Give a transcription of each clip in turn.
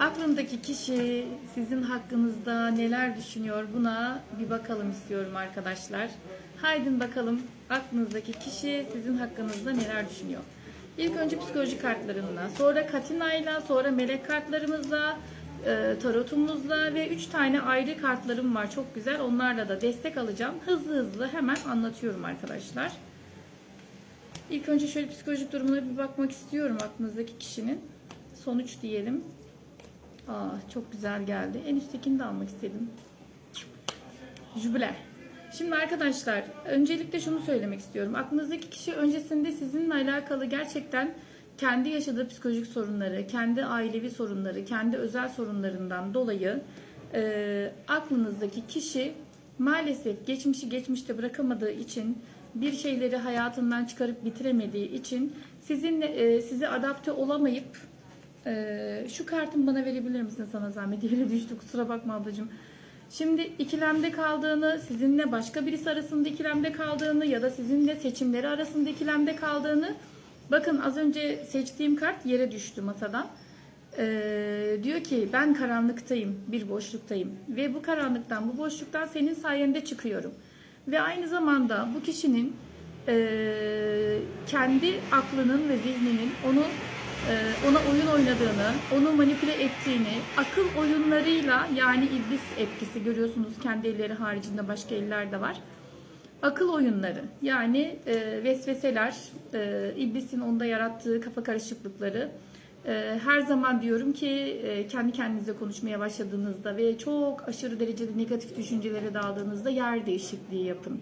Aklındaki kişi sizin hakkınızda neler düşünüyor buna bir bakalım istiyorum arkadaşlar. Haydi bakalım aklınızdaki kişi sizin hakkınızda neler düşünüyor. İlk önce psikoloji kartlarımla, sonra katinayla, sonra melek kartlarımızla, e, tarotumuzla ve 3 tane ayrı kartlarım var. Çok güzel. Onlarla da destek alacağım. Hızlı hızlı hemen anlatıyorum arkadaşlar. İlk önce şöyle psikolojik durumuna bir bakmak istiyorum aklınızdaki kişinin. Sonuç diyelim. Aa, çok güzel geldi. En üsttekini de almak istedim. Jübile. Şimdi arkadaşlar öncelikle şunu söylemek istiyorum. Aklınızdaki kişi öncesinde sizinle alakalı gerçekten kendi yaşadığı psikolojik sorunları, kendi ailevi sorunları, kendi özel sorunlarından dolayı e, aklınızdaki kişi maalesef geçmişi geçmişte bırakamadığı için bir şeyleri hayatından çıkarıp bitiremediği için sizinle e, size adapte olamayıp e, şu kartımı bana verebilir misin sana zahmet? Yere düştü kusura bakma ablacığım. Şimdi ikilemde kaldığını, sizinle başka birisi arasında ikilemde kaldığını ya da sizinle seçimleri arasında ikilemde kaldığını bakın az önce seçtiğim kart yere düştü masadan. Ee, diyor ki ben karanlıktayım, bir boşluktayım ve bu karanlıktan, bu boşluktan senin sayende çıkıyorum. Ve aynı zamanda bu kişinin e, kendi aklının ve zihninin onu ona oyun oynadığını, onu manipüle ettiğini, akıl oyunlarıyla yani iblis etkisi görüyorsunuz kendi elleri haricinde başka eller de var. Akıl oyunları yani e, vesveseler, e, iblisin onda yarattığı kafa karışıklıkları. E, her zaman diyorum ki e, kendi kendinize konuşmaya başladığınızda ve çok aşırı derecede negatif düşüncelere daldığınızda yer değişikliği yapın.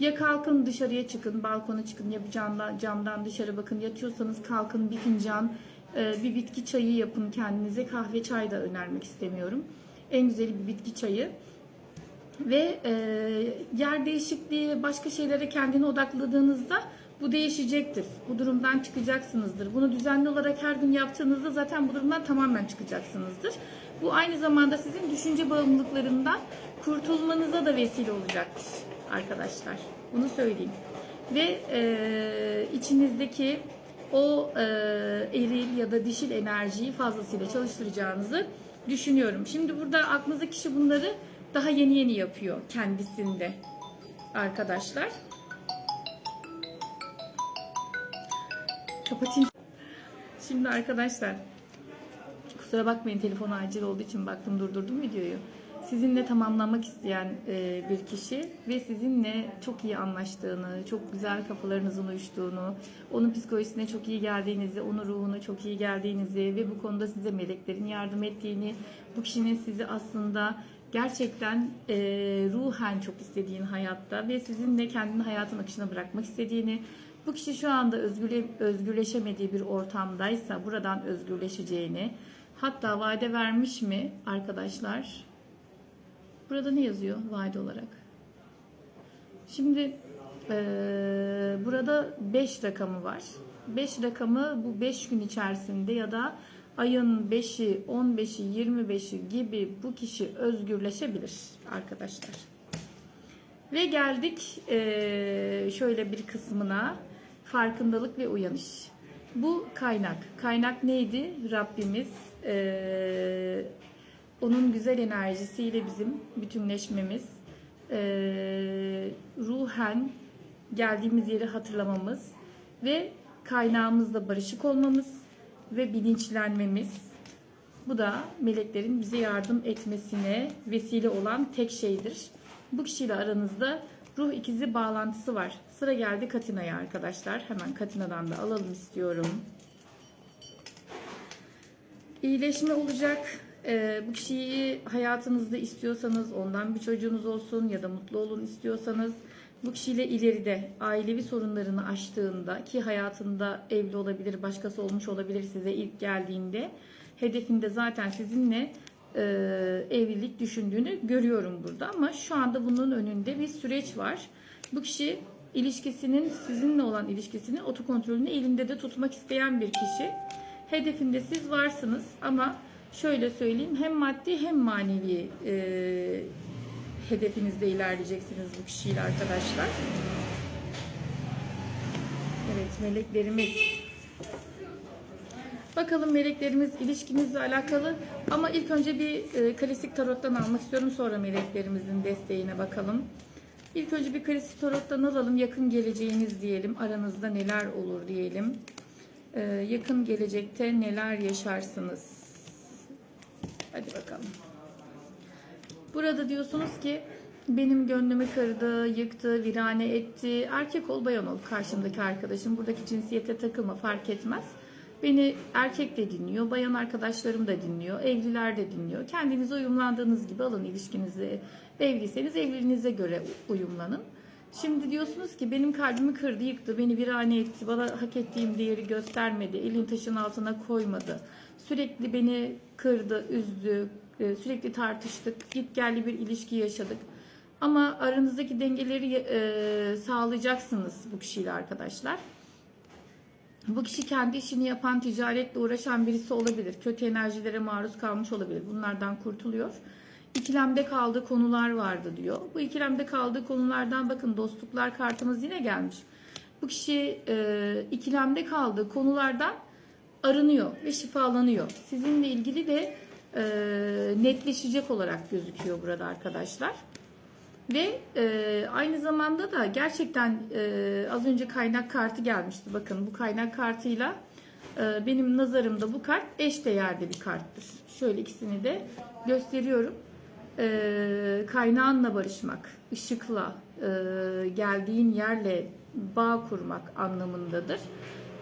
Ya kalkın dışarıya çıkın, balkona çıkın ya bir camdan, camdan dışarı bakın. Yatıyorsanız kalkın bir fincan, e, bir bitki çayı yapın kendinize. Kahve çay da önermek istemiyorum. En güzeli bir bitki çayı. Ve e, yer değişikliği, başka şeylere kendini odakladığınızda bu değişecektir. Bu durumdan çıkacaksınızdır. Bunu düzenli olarak her gün yaptığınızda zaten bu durumdan tamamen çıkacaksınızdır. Bu aynı zamanda sizin düşünce bağımlılıklarından kurtulmanıza da vesile olacaktır arkadaşlar. Bunu söyleyeyim. Ve e, içinizdeki o e, eril ya da dişil enerjiyi fazlasıyla çalıştıracağınızı düşünüyorum. Şimdi burada aklınızdaki kişi bunları daha yeni yeni yapıyor kendisinde arkadaşlar. Kapatayım. Şimdi arkadaşlar kusura bakmayın telefon acil olduğu için baktım durdurdum videoyu. Sizinle tamamlamak isteyen e, bir kişi ve sizinle çok iyi anlaştığını, çok güzel kafalarınızın uyuştuğunu, onun psikolojisine çok iyi geldiğinizi, onun ruhuna çok iyi geldiğinizi ve bu konuda size meleklerin yardım ettiğini, bu kişinin sizi aslında gerçekten e, ruhen çok istediğini hayatta ve sizinle kendini hayatın akışına bırakmak istediğini, bu kişi şu anda özgürle, özgürleşemediği bir ortamdaysa buradan özgürleşeceğini, hatta vade vermiş mi arkadaşlar? Burada ne yazıyor vade olarak? Şimdi e, burada 5 rakamı var. 5 rakamı bu 5 gün içerisinde ya da ayın 5'i, 15'i, 25'i gibi bu kişi özgürleşebilir arkadaşlar. Ve geldik e, şöyle bir kısmına farkındalık ve uyanış. Bu kaynak. Kaynak neydi? Rabbimiz e, onun güzel enerjisiyle bizim bütünleşmemiz, e, ruhen geldiğimiz yeri hatırlamamız ve kaynağımızla barışık olmamız ve bilinçlenmemiz. Bu da meleklerin bize yardım etmesine vesile olan tek şeydir. Bu kişiyle aranızda ruh ikizi bağlantısı var. Sıra geldi Katina'ya arkadaşlar. Hemen Katina'dan da alalım istiyorum. İyileşme olacak. Ee, bu kişiyi hayatınızda istiyorsanız, ondan bir çocuğunuz olsun ya da mutlu olun istiyorsanız bu kişiyle ileride ailevi sorunlarını aştığında ki hayatında evli olabilir, başkası olmuş olabilir size ilk geldiğinde hedefinde zaten sizinle e, evlilik düşündüğünü görüyorum burada ama şu anda bunun önünde bir süreç var. Bu kişi ilişkisinin sizinle olan ilişkisinin otokontrolünü elinde de tutmak isteyen bir kişi. Hedefinde siz varsınız ama şöyle söyleyeyim hem maddi hem manevi e, hedefinizde ilerleyeceksiniz bu kişiyle arkadaşlar. Evet meleklerimiz Bakalım meleklerimiz ilişkinizle alakalı ama ilk önce bir e, klasik tarottan almak istiyorum sonra meleklerimizin desteğine bakalım. İlk önce bir klasik tarottan alalım yakın geleceğiniz diyelim aranızda neler olur diyelim. E, yakın gelecekte neler yaşarsınız? Hadi bakalım. Burada diyorsunuz ki benim gönlümü kırdı, yıktı, virane etti. Erkek ol, bayan ol karşımdaki arkadaşım. Buradaki cinsiyete takılma fark etmez. Beni erkek de dinliyor, bayan arkadaşlarım da dinliyor, evliler de dinliyor. Kendinize uyumlandığınız gibi alın ilişkinizi. Evliyseniz evliliğinize göre uyumlanın. Şimdi diyorsunuz ki benim kalbimi kırdı, yıktı, beni virane etti, bana hak ettiğim değeri göstermedi, elin taşın altına koymadı. Sürekli beni kırdı, üzdü, e, sürekli tartıştık, git gelli bir ilişki yaşadık. Ama aranızdaki dengeleri e, sağlayacaksınız bu kişiyle arkadaşlar. Bu kişi kendi işini yapan, ticaretle uğraşan birisi olabilir. Kötü enerjilere maruz kalmış olabilir. Bunlardan kurtuluyor. İkilemde kaldığı konular vardı diyor. Bu ikilemde kaldığı konulardan bakın dostluklar kartımız yine gelmiş. Bu kişi e, ikilemde kaldığı konulardan arınıyor ve şifalanıyor. Sizinle ilgili de e, netleşecek olarak gözüküyor burada arkadaşlar. Ve e, aynı zamanda da gerçekten e, az önce kaynak kartı gelmişti. Bakın bu kaynak kartıyla e, benim nazarımda bu kart eş değerde bir karttır. Şöyle ikisini de gösteriyorum. E, kaynağınla barışmak, ışıkla, e, geldiğin yerle bağ kurmak anlamındadır.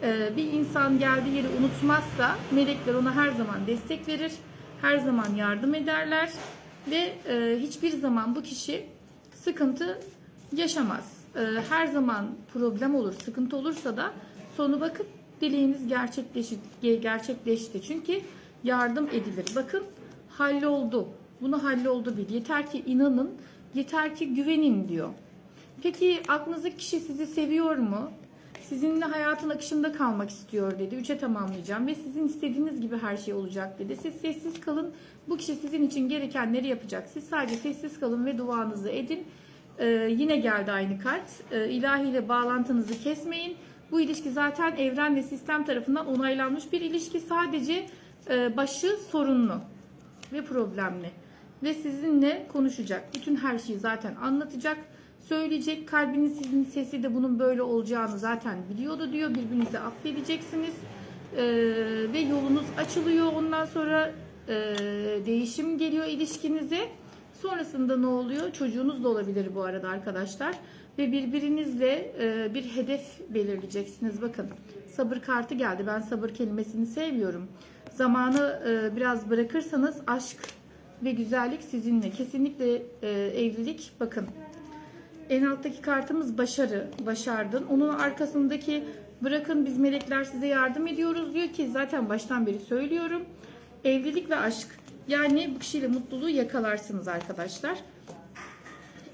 E, bir insan geldiği yeri unutmazsa melekler ona her zaman destek verir, her zaman yardım ederler ve e, hiçbir zaman bu kişi sıkıntı yaşamaz. Ee, her zaman problem olur, sıkıntı olursa da sonu bakıp dileğiniz gerçekleşti, gerçekleşti. Çünkü yardım edilir. Bakın halloldu. Bunu halloldu bil. Yeter ki inanın, yeter ki güvenin diyor. Peki aklınızdaki kişi sizi seviyor mu? Sizinle hayatın akışında kalmak istiyor dedi. Üçe tamamlayacağım ve sizin istediğiniz gibi her şey olacak dedi. Siz sessiz kalın. Bu kişi sizin için gerekenleri yapacak. Siz sadece sessiz kalın ve duanızı edin. Ee, yine geldi aynı kart. Ee, ilahiyle bağlantınızı kesmeyin. Bu ilişki zaten evren ve sistem tarafından onaylanmış bir ilişki. Sadece e, başı sorunlu ve problemli. Ve sizinle konuşacak. Bütün her şeyi zaten anlatacak söyleyecek. Kalbinin sizin sesi de bunun böyle olacağını zaten biliyordu diyor. Birbirinizi affedeceksiniz. Ee, ve yolunuz açılıyor. Ondan sonra e, değişim geliyor ilişkinize. Sonrasında ne oluyor? Çocuğunuz da olabilir bu arada arkadaşlar. Ve birbirinizle e, bir hedef belirleyeceksiniz. Bakın sabır kartı geldi. Ben sabır kelimesini sevmiyorum. Zamanı e, biraz bırakırsanız aşk ve güzellik sizinle. Kesinlikle e, evlilik bakın en alttaki kartımız başarı, başardın. Onun arkasındaki bırakın biz melekler size yardım ediyoruz diyor ki zaten baştan beri söylüyorum. Evlilik ve aşk. Yani bu kişiyle mutluluğu yakalarsınız arkadaşlar.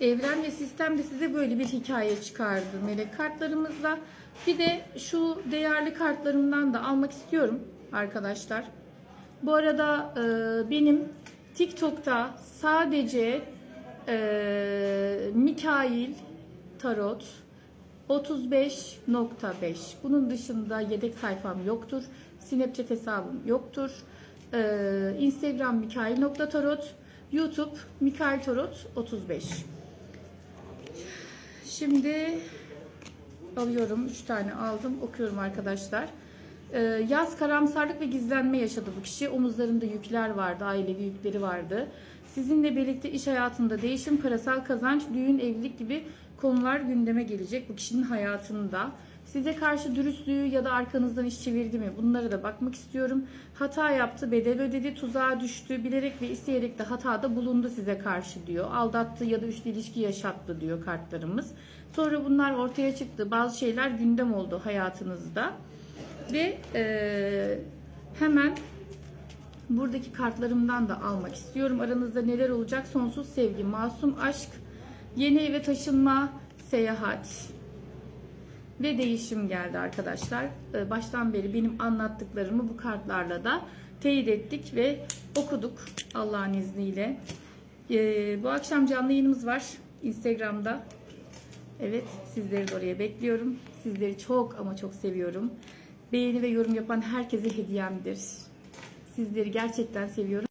Evren ve sistem de size böyle bir hikaye çıkardı melek kartlarımızla. Bir de şu değerli kartlarımdan da almak istiyorum arkadaşlar. Bu arada e, benim TikTok'ta sadece e, Mikail Tarot 35.5 bunun dışında yedek sayfam yoktur. Snapchat hesabım yoktur. Ee, Instagram mikail.tarot YouTube Mikail Tarot 35 Şimdi alıyorum. 3 tane aldım. Okuyorum arkadaşlar. Ee, yaz karamsarlık ve gizlenme yaşadı bu kişi. Omuzlarında yükler vardı. Ailevi yükleri vardı. Sizinle birlikte iş hayatında değişim, parasal kazanç, düğün, evlilik gibi konular gündeme gelecek bu kişinin hayatında. Size karşı dürüstlüğü ya da arkanızdan iş çevirdi mi? Bunlara da bakmak istiyorum. Hata yaptı, bedel ödedi, tuzağa düştü, bilerek ve isteyerek de hatada bulundu size karşı diyor. Aldattı ya da üçlü ilişki yaşattı diyor kartlarımız. Sonra bunlar ortaya çıktı. Bazı şeyler gündem oldu hayatınızda. Ve ee, hemen buradaki kartlarımdan da almak istiyorum. Aranızda neler olacak? Sonsuz sevgi, masum aşk, yeni eve taşınma, seyahat ve değişim geldi arkadaşlar. Ee, baştan beri benim anlattıklarımı bu kartlarla da teyit ettik ve okuduk Allah'ın izniyle. Ee, bu akşam canlı yayınımız var Instagram'da. Evet sizleri de oraya bekliyorum. Sizleri çok ama çok seviyorum. Beğeni ve yorum yapan herkese hediyemdir. Sizleri gerçekten seviyorum.